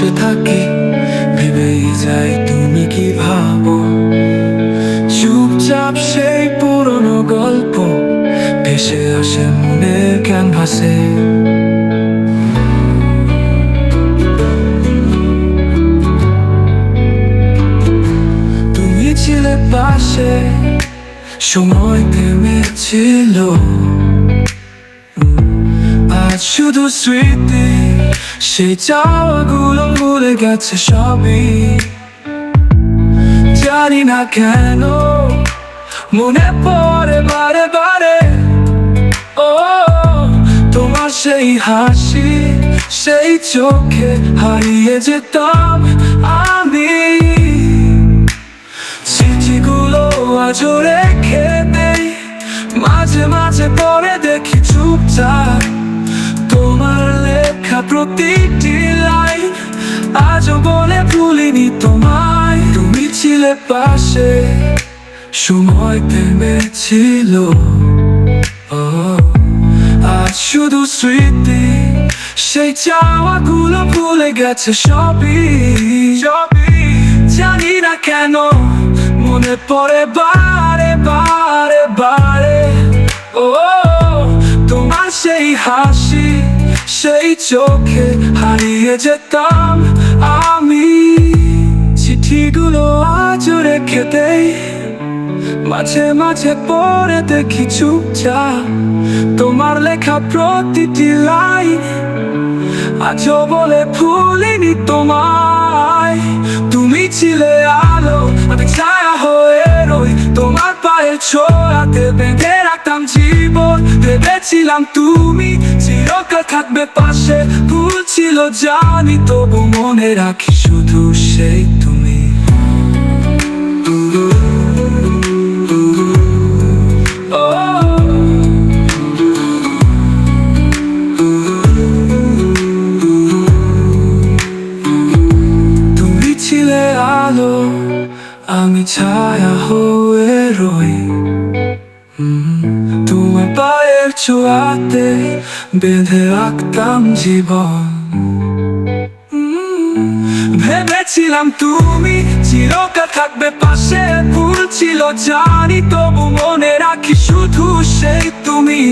বসে থাকি ভেবেই যাই তুমি কি ভাবো? চুপচাপ সেই পুরনো গল্প ভেসে আসে মনের ক্যানভাসে। তুমি ছিলে পাশে, সময় থেমেছিল আজ শুধু স্মৃতি, সেই চাওয়াগুলো ভুলে গেছে সবই। জানি না কেন, মনে পড়ে বারে বারে। ও, তোমার সেই হাসি, সেই চোখে হারিয়ে যেতাম আমি। স্মৃতিগুলো আজও রেখে দেই, মাঝে মাঝে পরে দেখি চুপচাপ। প্রতিটি লাইন আজও বলে ভুলিনি তোমায়। তুমি ছিলে পাশে, সময় থেমেছিল আজ শুধু স্মৃতি, সেই চাওয়াগুলো ভুলে গেছে সবই। সবই। জানি না কেন মনে পড়ে বারে সেই চোখে হারিয়ে যেতাম আমি। চিঠিগুলো আজ রেখে দেই। মাঝে মাঝে পরে দেখি চুপচাপ। তোমার লেখা প্রতিটি লাইন আজও বলে ভুলিনি তোমায়। তুমি ছিলে আলো, আমি ছোঁয়াতে বেঁধে রাখতাম জীবন। ভেবেছিলাম তুমি চিরকাল থাকবে পাশে। ভুল ছিল জানি, তবু মনে রাখি শুধু সেই তুমি ছিলে আলো, আমি ছায়া হয়ে রই। ছোঁয়াতে বেঁধে রাখতাম জীবন। ভেবেছিলাম তুমি চিরকা থাকবে পাশে, ভুল ছিল জানি, তবু মনে রাখি শুধু সেই তুমি।